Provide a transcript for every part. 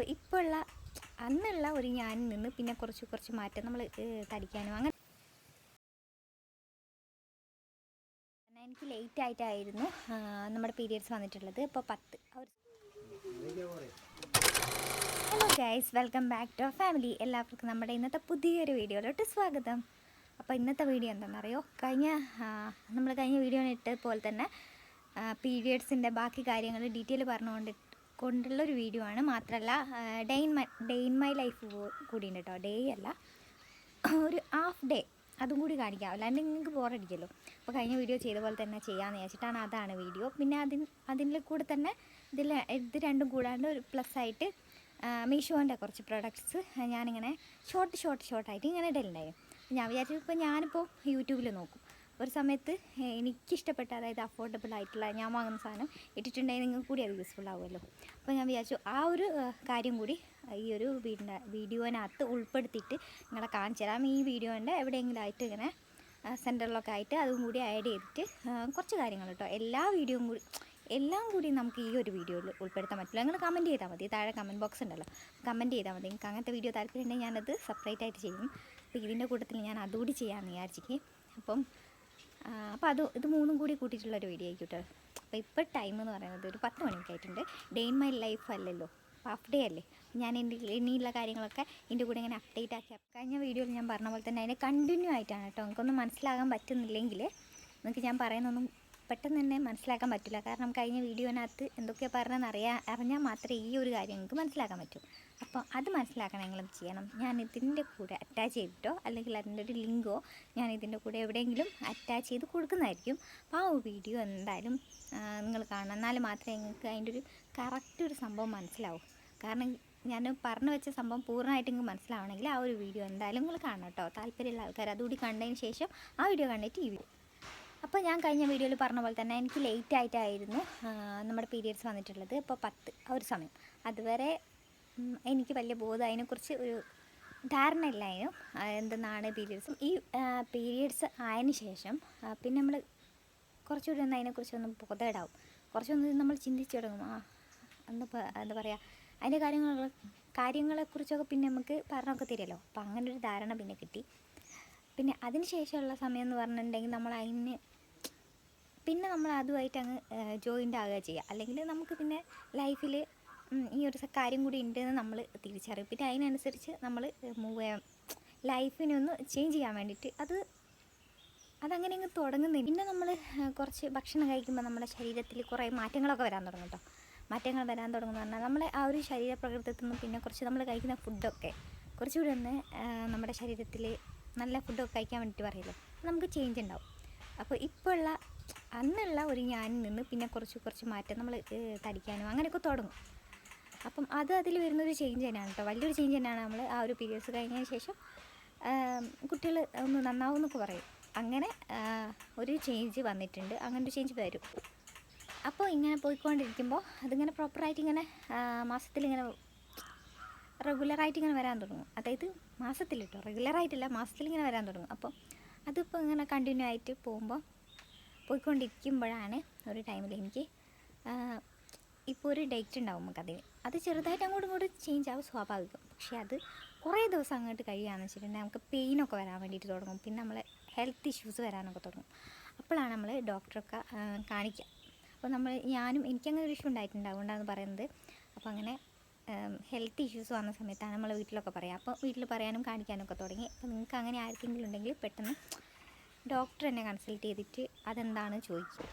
അപ്പോൾ ഇപ്പോൾ ഉള്ള അന്നുള്ള ഒരു ഞാനിൽ നിന്ന് പിന്നെ കുറച്ച് കുറച്ച് മാറ്റം നമ്മൾ തടിക്കാനും അങ്ങനെ എനിക്ക് ലേറ്റ് ആയിട്ടായിരുന്നു നമ്മുടെ പീരിയഡ്സ് വന്നിട്ടുള്ളത്. ഇപ്പോൾ പത്ത് ഒരു hello guys welcome back to family എല്ലാവർക്കും നമ്മുടെ ഇന്നത്തെ പുതിയൊരു വീഡിയോയിലോട്ട് സ്വാഗതം. അപ്പോൾ ഇന്നത്തെ വീഡിയോ എന്താണെന്നറിയോ? കഴിഞ്ഞ നമ്മൾ കഴിഞ്ഞ വീഡിയോ ഇട്ടതുപോലെ തന്നെ പീരിയഡ്സിന്റെ ബാക്കി കാര്യങ്ങൾ ഡീറ്റെയിൽ പറഞ്ഞുകൊണ്ട് കൊണ്ടുള്ളൊരു വീഡിയോ ആണ്. മാത്രമല്ല day in my day in my life കൂടിയുണ്ട് കേട്ടോ ഡേ അല്ല ഒരു ഹാഫ് ഡേ അതും കൂടി കാണിക്കാം. അല്ലാണ്ട് നിങ്ങൾക്ക് ബോറടിക്കല്ലോ അപ്പോൾ കഴിഞ്ഞ വീഡിയോ ചെയ്ത പോലെ തന്നെ ചെയ്യാമെന്ന് വിചാരിച്ചിട്ടാണ് അതാണ് വീഡിയോ പിന്നെ അതിന് അതിന്റെ കൂടെ തന്നെ ഇതിൽ ഇത് രണ്ടും കൂടാണ്ട് ഒരു പ്ലസ് ആയിട്ട് മീഷോന്റെ കുറച്ച് പ്രൊഡക്ട്സ് ഞാനിങ്ങനെ ഷോർട്ട് ഷോർട്ട് ഷോർട്ടായിട്ട് ഇങ്ങനെ ഇടലുണ്ടായിരുന്നു. ഞാൻ വിചാരിച്ചു ഇപ്പോൾ ഞാനിപ്പോൾ യൂട്യൂബിൽ നോക്കും. ഒരു സമയത്ത് എനിക്കിഷ്ടപ്പെട്ട അതായത് അഫോർഡബിൾ ആയിട്ടുള്ള ഞാൻ വാങ്ങുന്ന സാധനം ഇട്ടിട്ടുണ്ടെങ്കിൽ നിങ്ങൾക്ക് കൂടി അത് യൂസ്ഫുൾ ആവുമല്ലോ. അപ്പോൾ ഞാൻ വിചാരിച്ചു ആ ഒരു കാര്യം കൂടി ഈ ഒരു വീടിന്റെ വീഡിയോനകത്ത് ഉൾപ്പെടുത്തിയിട്ട് നിങ്ങളെ കാണിച്ചു തരാം. ഈ വീഡിയോന്റെ എവിടെയെങ്കിലും ആയിട്ട് ഇങ്ങനെ സെന്ററിലൊക്കെ ആയിട്ട് അതും കൂടി ആഡ് ചെയ്തിട്ട് കുറച്ച് കാര്യങ്ങൾ കേട്ടോ എല്ലാ വീഡിയോയും കൂടി എല്ലാം കൂടി നമുക്ക് ഈ ഒരു വീഡിയോയിൽ ഉൾപ്പെടുത്താൻ പറ്റില്ല. നിങ്ങൾ കമന്റ് ചെയ്താൽ മതി. താഴെ കമന്റ് ബോക്സ് ഉണ്ടല്ലോ. കമന്റ് ചെയ്താൽ മതി. നിങ്ങൾക്ക് അങ്ങനത്തെ വീഡിയോ താല്പര്യം ഉണ്ടെങ്കിൽ ഞാനത് സെപ്പറേറ്റ് ആയിട്ട് ചെയ്യും. അപ്പോൾ ഇതിന്റെ കൂട്ടത്തിൽ ഞാൻ അതുകൂടി ചെയ്യാമെന്ന് വിചാരിച്ചിരിക്കും അപ്പം അപ്പോൾ അത് ഇത് മൂന്നും കൂടി കൂട്ടിയിട്ടുള്ള ഒരു വീഡിയോ കേട്ടോ അപ്പോൾ ഇപ്പോൾ ടൈം എന്ന് പറയുന്നത് ഒരു പത്ത് മണിക്കായിട്ടുണ്ട്. ഡേ ഇൻ മൈ ലൈഫ് അല്ലല്ലോ. ഹാഫ് ഡേ അല്ലേ? ഞാൻ എന്റെ ഇനിയുള്ള കാര്യങ്ങളൊക്കെ എന്റെ കൂടെ ഇങ്ങനെ അപ്ഡേറ്റ് ആക്കി. കഴിഞ്ഞ വീഡിയോയിൽ ഞാൻ പറഞ്ഞ പോലെ തന്നെ അതിനെ കണ്ടിന്യൂ ആയിട്ടാണ് കേട്ടോ. നിങ്ങൾക്കൊന്നും മനസ്സിലാകാൻ പറ്റുന്നില്ലെങ്കിൽ നിങ്ങൾക്ക് ഞാൻ പറയുന്നൊന്നും പെട്ടെന്ന് തന്നെ മനസ്സിലാക്കാൻ പറ്റില്ല. കാരണം കഴിഞ്ഞ വീഡിയോനകത്ത് എന്തൊക്കെയാണ് പറഞ്ഞതെന്ന് അറിയാൻ അറിഞ്ഞാൽ മാത്രമേ ഈ ഒരു കാര്യം നിങ്ങൾക്ക് മനസ്സിലാക്കാൻ പറ്റൂ. അപ്പോൾ അത് മനസ്സിലാക്കണമെങ്കിലും ചെയ്യണം. ഞാൻ ഇതിന്റെ കൂടെ അറ്റാച്ച് ചെയ്തിട്ടോ അല്ലെങ്കിൽ അതിന്റെ ഒരു ലിങ്കോ ഞാൻ ഇതിന്റെ കൂടെ എവിടെയെങ്കിലും അറ്റാച്ച് ചെയ്ത് കൊടുക്കുന്നതായിരിക്കും. അപ്പോൾ ആ വീഡിയോ എന്തായാലും നിങ്ങൾ കാണണം. എന്നാൽ മാത്രമേ നിങ്ങൾക്ക് അതിന്റെ ഒരു കറക്റ്റ് ഒരു സംഭവം മനസ്സിലാവൂ. കാരണം ഞാൻ പറഞ്ഞു വെച്ച സംഭവം പൂർണമായിട്ട് നിങ്ങൾക്ക് മനസ്സിലാവണമെങ്കിൽ ആ ഒരു വീഡിയോ എന്തായാലും നിങ്ങൾ കാണണം കേട്ടോ. താല്പര്യമുള്ള ആൾക്കാർ അതുകൂടി കണ്ടതിന് ശേഷം ആ വീഡിയോ കണ്ടിട്ട് ഈ വീഡിയോ അപ്പോൾ ഞാൻ കഴിഞ്ഞ വീഡിയോയിൽ പറഞ്ഞ പോലെ തന്നെ എനിക്ക് ലേറ്റ് ആയിട്ടായിരുന്നു നമ്മുടെ പീരിയഡ്സ് വന്നിട്ടുള്ളത്. ഇപ്പോൾ പത്ത് ആ ഒരു സമയം. അതുവരെ എനിക്ക് വലിയ ബോധം അതിനെക്കുറിച്ച് ഒരു ധാരണ ഇല്ലായിരുന്നു. എന്തെന്നാണ് പീരിയഡ്സും ഈ പീരിയഡ്സ് ആയതിന് ശേഷം പിന്നെ നമ്മൾ കുറച്ചുകൂടി ഒന്ന് അതിനെക്കുറിച്ചൊന്ന് ബോധേടാവും. കുറച്ചൊന്ന് നമ്മൾ ചിന്തിച്ചു തുടങ്ങും. ആ എന്താ എന്താ പറയുക അതിന്റെ കാര്യങ്ങൾ കാര്യങ്ങളെക്കുറിച്ചൊക്കെ പിന്നെ നമുക്ക് പറഞ്ഞൊക്കെ തരുമല്ലോ. അപ്പോൾ അങ്ങനെ ഒരു ധാരണ പിന്നെ കിട്ടി. പിന്നെ അതിന് ശേഷമുള്ള സമയം എന്ന് പറഞ്ഞിട്ടുണ്ടെങ്കിൽ നമ്മൾ അതിന് പിന്നെ നമ്മൾ അതുമായിട്ട് അങ്ങ് ജോയിന്റ് ആവുക ചെയ്യുക. അല്ലെങ്കിൽ നമുക്ക് പിന്നെ ലൈഫിൽ ഈ ഒരു കാര്യം കൂടി ഉണ്ടെന്ന് നമ്മൾ തിരിച്ചറിയും. പിന്നെ അതിനനുസരിച്ച് നമ്മൾ മൂവ് ചെയ്യാം. ലൈഫിനെ ഒന്ന് ചേഞ്ച് ചെയ്യാൻ വേണ്ടിയിട്ട് അത് അതങ്ങനെ അങ്ങ് തുടങ്ങുന്നില്ല. പിന്നെ നമ്മൾ കുറച്ച് ഭക്ഷണം കഴിക്കുമ്പോൾ നമ്മുടെ ശരീരത്തിൽ കുറേ മാറ്റങ്ങളൊക്കെ വരാൻ തുടങ്ങും കേട്ടോ. മാറ്റങ്ങൾ വരാൻ തുടങ്ങുന്ന പറഞ്ഞാൽ നമ്മളെ ആ ഒരു ശരീര പ്രകൃതത്തിൽ നിന്ന് പിന്നെ കുറച്ച് നമ്മൾ കഴിക്കുന്ന ഫുഡൊക്കെ കുറച്ചുകൂടി ഒന്ന് നമ്മുടെ ശരീരത്തിൽ നല്ല ഫുഡൊക്കെ കഴിക്കാൻ വേണ്ടിയിട്ട് പറയുമല്ലോ നമുക്ക് ചേഞ്ച് ഉണ്ടാവും. അപ്പോൾ ഇപ്പോൾ ഉള്ള അന്നുള്ള ഒരു ഞാനിൽ നിന്ന് പിന്നെ കുറച്ച് കുറച്ച് മാറ്റം നമ്മൾ തടിക്കാനും അങ്ങനെയൊക്കെ തുടങ്ങും. അപ്പം അത് അതിൽ വരുന്നൊരു ചേഞ്ച് തന്നെയാണ് കേട്ടോ വലിയൊരു ചേഞ്ച് തന്നെയാണ് നമ്മൾ ആ ഒരു പീരിയഡ്സ് കഴിഞ്ഞതിന് ശേഷം കുട്ടികൾ ഒന്ന് നന്നാവും എന്നൊക്കെ പറയും. അങ്ങനെ ഒരു ചേഞ്ച് വന്നിട്ടുണ്ട്. അങ്ങനെ ഒരു ചേഞ്ച് വരും. അപ്പോൾ ഇങ്ങനെ പോയിക്കൊണ്ടിരിക്കുമ്പോൾ അതിങ്ങനെ പ്രോപ്പറായിട്ട് ഇങ്ങനെ മാസത്തിൽ ഇങ്ങനെ റെഗുലറായിട്ട് ഇങ്ങനെ വരാൻ തുടങ്ങും. അതായത് മാസത്തിൽ കേട്ടോ റെഗുലറായിട്ടില്ല മാസത്തിൽ ഇങ്ങനെ വരാൻ തുടങ്ങും. അപ്പോൾ അതിപ്പോൾ ഇങ്ങനെ കണ്ടിന്യൂ ആയിട്ട് പോകുമ്പോൾ പോയിക്കൊണ്ടിരിക്കുമ്പോഴാണ് ഒരു ടൈമിൽ എനിക്ക് ഇപ്പോൾ ഒരു ഡേറ്റ് ഉണ്ടാവും നമുക്ക് അതിന്. അത് ചെറുതായിട്ട് അങ്ങോട്ടും ഇങ്ങോട്ടും ചേഞ്ച് ആവും സ്വാഭാവികം. പക്ഷേ അത് കുറേ ദിവസം അങ്ങോട്ട് കഴിയുകയാണെന്ന് വെച്ചിട്ടുണ്ടെങ്കിൽ നമുക്ക് പെയിനൊക്കെ വരാൻ വേണ്ടിയിട്ട് തുടങ്ങും. പിന്നെ നമ്മൾ ഹെൽത്ത് ഇഷ്യൂസ് വരാനൊക്കെ തുടങ്ങും. അപ്പോഴാണ് നമ്മൾ ഡോക്ടറൊക്കെ കാണിക്കുക. അപ്പോൾ നമ്മൾ ഞാനും എനിക്കങ്ങനെ ഒരു ഇഷ്യൂ ഉണ്ടായിട്ടുണ്ട്. അതുകൊണ്ടാണ് പറയുന്നത്. അപ്പോൾ അങ്ങനെ ഹെൽത്ത് ഇഷ്യൂസ് വന്ന സമയത്താണ് നമ്മൾ വീട്ടിലൊക്കെ പറയുക അപ്പോൾ വീട്ടിൽ പറയാനും കാണിക്കാനൊക്കെ തുടങ്ങി. അപ്പോൾ നിങ്ങൾക്ക് അങ്ങനെ ആർക്കെങ്കിലും ഉണ്ടെങ്കിൽ പെട്ടെന്ന് ഡോക്ടർ എന്നെ കൺസൾട്ട് ചെയ്തിട്ട് അതെന്താണ് ചോദിച്ചു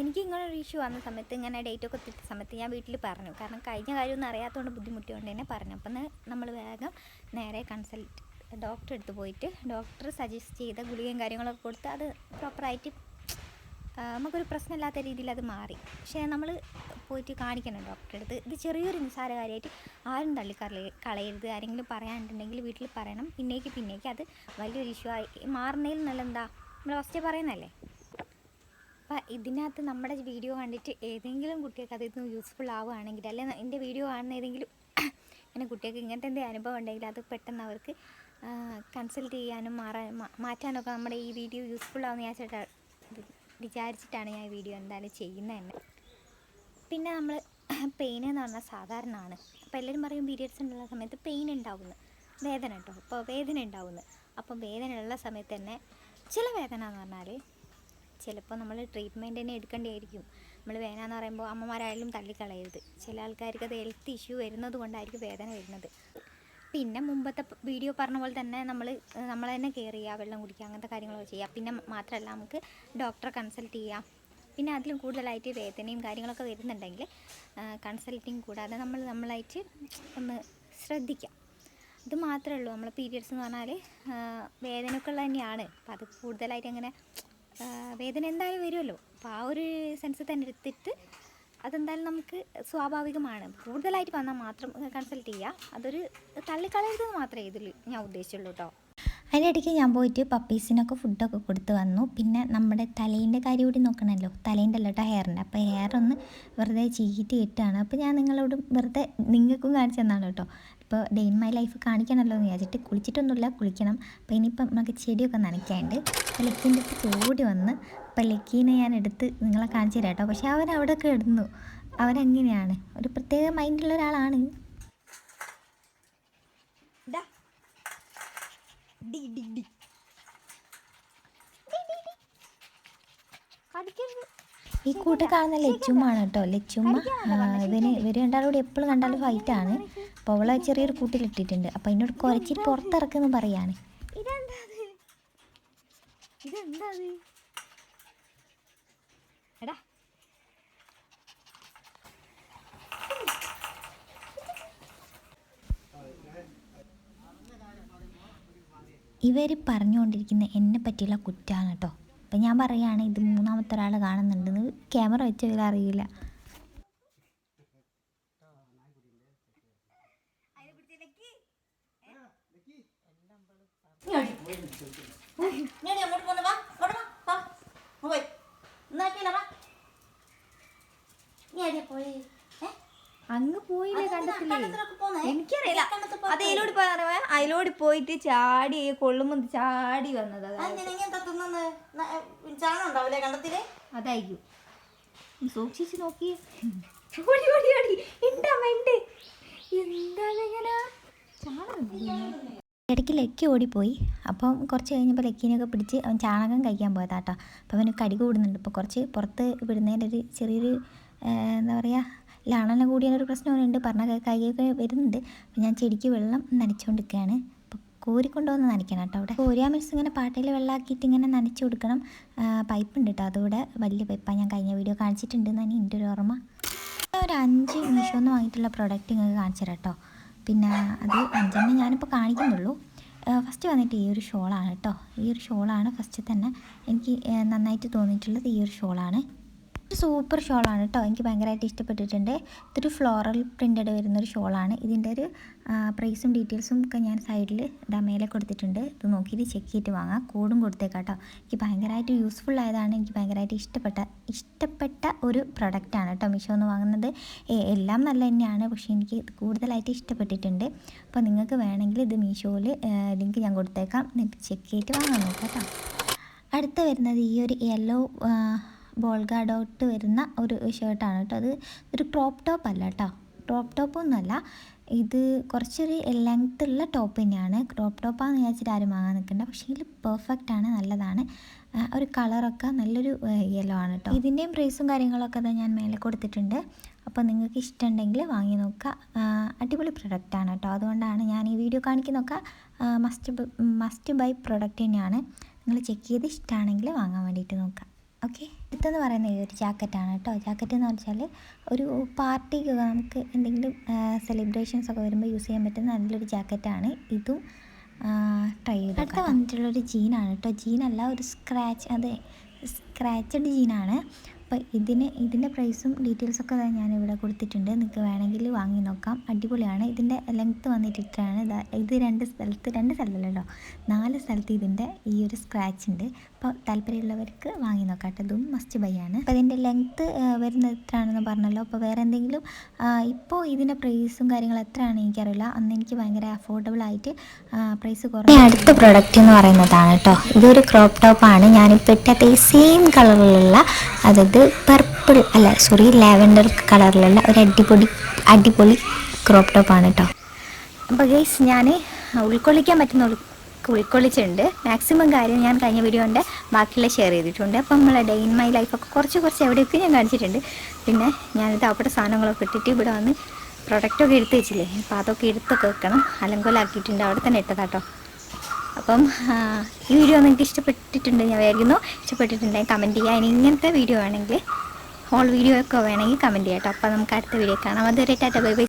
എനിക്ക് ഇങ്ങനെ ഒരു ഇഷ്യൂ വന്ന സമയത്ത് ഇങ്ങനെ ഡേറ്റ് ഒക്കെ സമയത്ത് ഞാൻ വീട്ടിൽ പറഞ്ഞു. കാരണം കഴിഞ്ഞ കാര്യമൊന്നും അറിയാത്തതുകൊണ്ട് ബുദ്ധിമുട്ടിയോണ്ട് തന്നെ പറഞ്ഞു. അപ്പം നമ്മൾ വേഗം നേരെ കൺസൾട്ട് ഡോക്ടറെ അടുത്ത് പോയിട്ട് ഡോക്ടർ സജസ്റ്റ് ചെയ്ത ഗുളികയും കാര്യങ്ങളൊക്കെ കൊടുത്ത് അത് പ്രോപ്പറായിട്ട് നമുക്കൊരു പ്രശ്നമില്ലാത്ത രീതിയിൽ അത് മാറി. പക്ഷേ നമ്മൾ പോയിട്ട് കാണിക്കണം ഡോക്ടറെ അടുത്ത്. ഇത് ചെറിയൊരു നിസ്സാര കാര്യമായിട്ട് ആരും തള്ളിക്കളയ കളയരുത്. ആരെങ്കിലും പറയാനുണ്ടെങ്കിൽ വീട്ടിൽ പറയണം. പിന്നേക്ക് പിന്നേക്ക് അത് വലിയൊരു ഇഷ്യൂ ആയി മാറുന്നതിൽ നല്ല എന്താ നമ്മൾ ഫസ്റ്റ് പറയുന്നതല്ലേ? അപ്പം ഇതിനകത്ത് നമ്മുടെ വീഡിയോ കണ്ടിട്ട് ഏതെങ്കിലും കുട്ടികൾക്ക് അതിൽ യൂസ്ഫുൾ ആവുകയാണെങ്കിൽ അല്ലെ എന്റെ വീഡിയോ കാണുന്ന ഏതെങ്കിലും ഇങ്ങനെ കുട്ടികൾക്ക് ഇങ്ങനത്തെ എന്തെങ്കിലും അനുഭവം ഉണ്ടെങ്കിൽ അത് പെട്ടെന്ന് അവർക്ക് കൺസൾട്ട് ചെയ്യാനും മാറാൻ മാറ്റാനൊക്കെ നമ്മുടെ ഈ വീഡിയോ യൂസ്ഫുൾ ആവുമെന്ന് വിചാരിച്ചിട്ട് വിചാരിച്ചിട്ടാണ് ഞാൻ ഈ വീഡിയോ എന്തായാലും ചെയ്യുന്നത് തന്നെ. പിന്നെ നമ്മൾ പെയിൻ എന്ന് പറഞ്ഞാൽ സാധാരണമാണ് അപ്പോൾ എല്ലാവരും പറയും പീരിയഡ്സ് ഉള്ള സമയത്ത് പെയിൻ ഉണ്ടാവുന്നു. വേദന കേട്ടോ അപ്പോൾ വേദന ഉണ്ടാവുന്നു. അപ്പം വേദന ഉള്ള സമയത്ത് തന്നെ ചില വേദന എന്ന് പറഞ്ഞാൽ ചിലപ്പോൾ നമ്മൾ ട്രീറ്റ്മെന്റ് തന്നെ എടുക്കേണ്ടിയായിരിക്കും. നമ്മൾ വേദന എന്ന് പറയുമ്പോൾ അമ്മമാരായാലും തള്ളിക്കളയരുത്. ചില ആൾക്കാർക്ക് അത് ഹെൽത്ത് ഇഷ്യൂ വരുന്നത് കൊണ്ടായിരിക്കും വേദന വരുന്നത്. പിന്നെ മുമ്പത്തെ വീഡിയോ പറഞ്ഞ പോലെ തന്നെ നമ്മൾ നമ്മൾ തന്നെ കെയർ ചെയ്യുക വെള്ളം കുടിക്കുക അങ്ങനത്തെ കാര്യങ്ങളൊക്കെ ചെയ്യുക. പിന്നെ മാത്രമല്ല നമുക്ക് ഡോക്ടറെ കൺസൾട്ട് ചെയ്യാം പിന്നെ അതിലും കൂടുതലായിട്ട് വേദനയും കാര്യങ്ങളൊക്കെ വരുന്നുണ്ടെങ്കിൽ കൺസൾട്ടിങ് കൂടാതെ നമ്മൾ നമ്മളായിട്ട് ഒന്ന് ശ്രദ്ധിക്കാം ഇത് മാത്രമേ ഉള്ളൂ. നമ്മളെ പീരിയഡ്സ് എന്ന് പറഞ്ഞാൽ വേദനയൊക്കെ ഉള്ളത് തന്നെയാണ്. അപ്പോൾ അത് കൂടുതലായിട്ട് അങ്ങനെ വേദന എന്തായാലും വരുമല്ലോ. അപ്പോൾ ആ ഒരു സെൻസ് തന്നെ എടുത്തിട്ട് അതെന്തായാലും നമുക്ക് സ്വാഭാവികമാണ്. കൂടുതലായിട്ട് വന്നാൽ മാത്രം കൺസൾട്ട് ചെയ്യുക അതൊരു തള്ളിക്കളയരുതെന്ന് മാത്രമേ ഇതിൽ ഞാൻ ഉദ്ദേശിച്ചുള്ളൂ കേട്ടോ അതിനിടയ്ക്ക് ഞാൻ പോയിട്ട് പപ്പീസിനൊക്കെ ഫുഡൊക്കെ കൊടുത്ത് വന്നു. പിന്നെ നമ്മുടെ തലേന്റെ കാര്യം കൂടി നോക്കണമല്ലോ തലേന്റെ അല്ല കേട്ടോ ഹെയറിന്റെ അപ്പോൾ ഹെയർ ഒന്ന് വെറുതെ ചീറ്റി ഇട്ടാണ്. അപ്പോൾ ഞാൻ നിങ്ങളോട് വെറുതെ നിങ്ങൾക്കും കാണിച്ചു തന്നാണ് കേട്ടോ ഇപ്പോൾ ഡേ ഇൻ മൈ ലൈഫ് കാണിക്കണമല്ലോ എന്ന് വിചാരിച്ചിട്ട് കുളിച്ചിട്ടൊന്നുമില്ല. കുളിക്കണം. അപ്പോൾ ഇനിയിപ്പം നമുക്ക് ചെടിയൊക്കെ നനയ്ക്കാണ്ട് ലക്കീന്റെ അടുത്ത് ഓടി വന്ന് അപ്പോൾ ലക്കീനെ ഞാൻ എടുത്ത് നിങ്ങളെ കാണിച്ചു തരാം കേട്ടോ. പക്ഷേ അവൻ അവിടെ കിടന്നു. അവനങ്ങനെയാണ് ഒരു പ്രത്യേക മൈൻഡുള്ള ഒരാളാണ്. ഈ കൂട്ട് കാണുന്ന ലച്ചുമ്മാണ് കേട്ടോ. ലച്ചുമ്മ ഇവന് ഇവർ രണ്ടാളും കൂടി എപ്പോഴും കണ്ടാലും ഫൈറ്റാണ് അപ്പോൾ അവളെ ചെറിയൊരു കൂട്ടിലിട്ടിട്ടുണ്ട് അപ്പോൾ എന്നോട് കുറച്ചിട്ട് പുറത്തിറക്കുന്നു പറയാണ്. ഇതെന്താ അത് ഇതെന്താ അത് എടാ ഇവർ പറഞ്ഞുകൊണ്ടിരിക്കുന്ന എന്നെ പറ്റിയുള്ള കുറ്റമാണ് കേട്ടോ അപ്പം ഞാൻ പറയുകയാണ് ഇത് മൂന്നാമത്തെ ഒരാൾ കാണുന്നുണ്ടെന്ന് ക്യാമറ വെച്ച ഇവർ അറിയില്ല. ആരെയാ പോയി ഏ? അങ്ങ് പോയില്ലേ കണ്ടത്തില്ലേ? എനിക്കറിയില്ല. അത് അതിലോട് പറയാ അതിലോട് പോയിട്ട് ചാടി കൊള്ളുമ്പോ ചാടി വന്നത് അതായിരിക്കും. സൂക്ഷിച്ചു നോക്കി ഓടി ഓടി ഓടി ഉണ്ടാ ഉണ്ട് എന്താ ഇങ്ങനെ? ചാണകം തിന്നുന്നെ? ഇടയ്ക്ക് ലക്കി ഓടിപ്പോയി. അപ്പം കുറച്ച് കഴിഞ്ഞപ്പോൾ ലക്കീനൊക്കെ പിടിച്ച് അവൻ ചാണകം കഴിക്കാൻ പോയതാട്ടോ. അപ്പോൾ അവന് കടി കൂടുന്നുണ്ട്. ഇപ്പോൾ കുറച്ച് പുറത്ത് വിടുന്നതിന്റെ ഒരു ചെറിയൊരു എന്താ പറയുക ലാണന കൂടിയൊരു പ്രശ്നം ഉണ്ട് പറഞ്ഞ കൈയൊക്കെ വരുന്നുണ്ട്. അപ്പോൾ ഞാൻ ചെടിക്ക് വെള്ളം നനച്ചുകൊണ്ടിരിക്കുകയാണ് അപ്പോൾ കോരിക്കൊണ്ടുവന്ന് നനയ്ക്കണം കേട്ടോ അവിടെ. കോരിയാ മീൻസ് ഇങ്ങനെ പാട്ടയിൽ വെള്ളമാക്കിയിട്ട് ഇങ്ങനെ നനച്ച് കൊടുക്കണം. പൈപ്പ് ഉണ്ട് കേട്ടോ. അതുകൂടെ വലിയ പൈപ്പാണ് ഞാൻ കഴിഞ്ഞ വീഡിയോ കാണിച്ചിട്ടുണ്ട്. കാണിച്ചിട്ടുണ്ടെന്നാണ് എന്റെ ഒരു ഓർമ്മ. ഒരു അഞ്ച് മീഷോന്ന് വാങ്ങിയിട്ടുള്ള പ്രോഡക്റ്റ് നിങ്ങൾക്ക് കാണിച്ചു കേട്ടോ. പിന്നെ അത് അഞ്ചെണ്ണം ഞാനിപ്പോൾ കാണിക്കുന്നുള്ളൂ. ഫസ്റ്റ് വന്നിട്ട് ഈ ഒരു ഷോളാണ് കേട്ടോ. ഈ ഒരു ഷോളാണ് ഫസ്റ്റ് തന്നെ എനിക്ക് നന്നായിട്ട് തോന്നിയിട്ടുള്ളത് ഈ ഒരു ഷോളാണ്. സൂപ്പർ ഷോളാണ് കേട്ടോ എനിക്ക് ഭയങ്കരമായിട്ട് ഇഷ്ടപ്പെട്ടിട്ടുണ്ട്. ഇതൊരു ഫ്ലോറൽ പ്രിന്റഡ് വരുന്നൊരു ഷോളാണ് ഇതിന്റെ ഒരു പ്രൈസും ഡീറ്റെയിൽസും ഒക്കെ ഞാൻ സൈഡിൽ ഇതാ മേലെ കൊടുത്തിട്ടുണ്ട്. ഇത് നോക്കിയിട്ട് ചെക്ക് ചെയ്തിട്ട് വാങ്ങാം. കോഡും കൊടുത്തേക്കാം കേട്ടോ എനിക്ക് ഭയങ്കരമായിട്ട് യൂസ്ഫുൾ ആയതാണ്. എനിക്ക് ഭയങ്കരമായിട്ട് ഇഷ്ടപ്പെട്ട ഇഷ്ടപ്പെട്ട ഒരു പ്രൊഡക്റ്റാണ് കേട്ടോ മീഷോ എന്ന് വാങ്ങുന്നത്. എല്ലാം നല്ല തന്നെയാണ്. പക്ഷേ എനിക്ക് കൂടുതലായിട്ട് ഇഷ്ടപ്പെട്ടിട്ടുണ്ട്. അപ്പോൾ നിങ്ങൾക്ക് വേണമെങ്കിൽ ഇത് മീഷോയിൽ ലിങ്ക് ഞാൻ കൊടുത്തേക്കാം. എന്നിട്ട് ചെക്ക് ചെയ്തിട്ട് വാങ്ങാൻ നോക്കാം കേട്ടോ അടുത്ത വരുന്നത് ഈ ഒരു യെല്ലോ ബോൾ ഗാർഡോട്ട് വരുന്ന ഒരു ഷർട്ടാണ് കേട്ടോ. അത് ഒരു ക്രോപ്പ് ടോപ്പ് അല്ല കേട്ടോ. ക്രോപ്പ് ടോപ്പൊന്നുമല്ല ഇത് കുറച്ചൊരു ലെങ്ത് ഉള്ള ടോപ്പ് തന്നെയാണ്. ക്രോപ്പ് ടോപ്പാന്ന് വിചാരിച്ചിട്ട് ആരും വാങ്ങാൻ നിൽക്കണ്ട. പക്ഷേ ഇതിൽ പെർഫെക്റ്റ് ആണ് നല്ലതാണ്. ഒരു കളറൊക്കെ നല്ലൊരു യെല്ലോ ആണ് കേട്ടോ. ഇതിന്റെയും പ്രൈസും കാര്യങ്ങളൊക്കെ ഞാൻ മേലെ കൊടുത്തിട്ടുണ്ട്. അപ്പോൾ നിങ്ങൾക്ക് ഇഷ്ടമുണ്ടെങ്കിൽ വാങ്ങി നോക്കുക. അടിപൊളി പ്രൊഡക്റ്റാണ് കേട്ടോ. അതുകൊണ്ടാണ് ഞാൻ ഈ വീഡിയോ കാണിക്കുന്നൊക്കെ മസ്റ്റ് മസ്റ്റ് ബൈ പ്രൊഡക്റ്റ് തന്നെയാണ്. നിങ്ങൾ ചെക്ക് ചെയ്ത് ഇഷ്ടമാണെങ്കിൽ വാങ്ങാൻ വേണ്ടിയിട്ട് നോക്കുക. ഓക്കെ. അടുത്തെന്ന് പറയുന്നത് ഈ ഒരു ജാക്കറ്റാണ് കേട്ടോ. ജാക്കറ്റ് എന്ന് വെച്ചാൽ ഒരു പാർട്ടിക്ക് നമുക്ക് എന്തെങ്കിലും സെലിബ്രേഷൻസ് ഒക്കെ വരുമ്പോൾ യൂസ് ചെയ്യാൻ പറ്റുന്ന നല്ലൊരു ജാക്കറ്റാണ്. ഇതും ട്രൈ ചെയ്ത് അടുത്ത വന്നിട്ടുള്ളൊരു ജീനാണ് കേട്ടോ. ജീനല്ല ഒരു സ്ക്രാച്ച് അതെ സ്ക്രാച്ചഡ് ജീനാണ്. അപ്പോൾ ഇതിന് ഇതിന്റെ പ്രൈസും ഡീറ്റെയിൽസൊക്കെ ഞാനിവിടെ കൊടുത്തിട്ടുണ്ട്. നിങ്ങൾക്ക് വേണമെങ്കിൽ വാങ്ങി നോക്കാം. അടിപൊളിയാണ്. ഇതിന്റെ ലെങ്ത്ത് വന്നിട്ടിട്ടാണ് ഇത് രണ്ട് സ്ഥലത്ത് രണ്ട് സ്ഥലത്തല്ലോ നാല് സ്ഥലത്ത് ഇതിന്റെ ഈ ഒരു സ്ക്രാച്ച് ഉണ്ട്. അപ്പോൾ താല്പര്യമുള്ളവർക്ക് വാങ്ങി നോക്കാം കേട്ടോ ഇതും മസ്റ്റ് ബൈ ആണ്. അപ്പോൾ ഇതിന്റെ ലെങ്ത്ത് വരുന്നത് എത്രയാണെന്ന് പറഞ്ഞല്ലോ. അപ്പോൾ വേറെ എന്തെങ്കിലും ഇപ്പോൾ ഇതിന്റെ പ്രൈസും കാര്യങ്ങളും എത്രയാണെന്ന് എനിക്കറിയില്ല. അന്ന് എനിക്ക് ഭയങ്കര അഫോർഡബിൾ ആയിട്ട് പ്രൈസ് കുറഞ്ഞ. അടുത്ത പ്രൊഡക്റ്റ് എന്ന് പറയുന്നതാണ് കേട്ടോ. ഇതൊരു ക്രോപ്പ് ടോപ്പാണ് ഞാനിപ്പോൾ ഇട്ടത് ഈ സെയിം കളറിലുള്ള അതായത് പർപ്പിൾ അല്ല സോറി ലാവൻഡർ കളറിലുള്ള ഒരു അടിപൊളി അടിപൊളി ക്രോപ്പ് ടോപ്പാണ് കേട്ടോ അപ്പോൾ ഗൈസ് ഞാൻ ഉൾക്കൊള്ളിക്കാൻ പറ്റുന്ന ഉൾ ഉൾക്കൊള്ളിച്ചിട്ടുണ്ട്. മാക്സിമം കാര്യം ഞാൻ കഴിഞ്ഞ വീഡിയോന്റെ ബാക്കിയുള്ള ഷെയർ ചെയ്തിട്ടുണ്ട്. അപ്പോൾ നമ്മളെ ഡേ ഇൻ മൈ ലൈഫൊക്കെ കുറച്ച് കുറച്ച് എവിടെയൊക്കെ ഞാൻ കാണിച്ചിട്ടുണ്ട്. പിന്നെ ഞാനിത് അവിടെ സാധനങ്ങളൊക്കെ ഇട്ടിട്ട് ഇവിടെ വന്ന് പ്രൊഡക്റ്റൊക്കെ എടുത്ത് വെച്ചില്ലേ? അപ്പോൾ അതൊക്കെ എടുത്തൊക്കെ വെക്കണം. അലങ്കോലാക്കിയിട്ടുണ്ട്. അവിടെ തന്നെ ഇട്ടതാട്ടോ അപ്പം ഈ വീഡിയോ നിങ്ങൾക്ക് ഇഷ്ടപ്പെട്ടിട്ടുണ്ട് ഞാൻ വിചാരിക്കുന്നു. ഇഷ്ടപ്പെട്ടിട്ടുണ്ടെങ്കിൽ കമന്റ് ചെയ്യുക ഇനി ഇങ്ങനത്തെ വീഡിയോ ആണെങ്കിൽ ഹോൾ വീഡിയോ ഒക്കെ വേണമെങ്കിൽ കമന്റ് ചെയ്യാം കേട്ടോ അപ്പോൾ നമുക്ക് അടുത്ത വീഡിയോ കാണാം. അതുവരെ ടാറ്റ ബൈ ബൈ.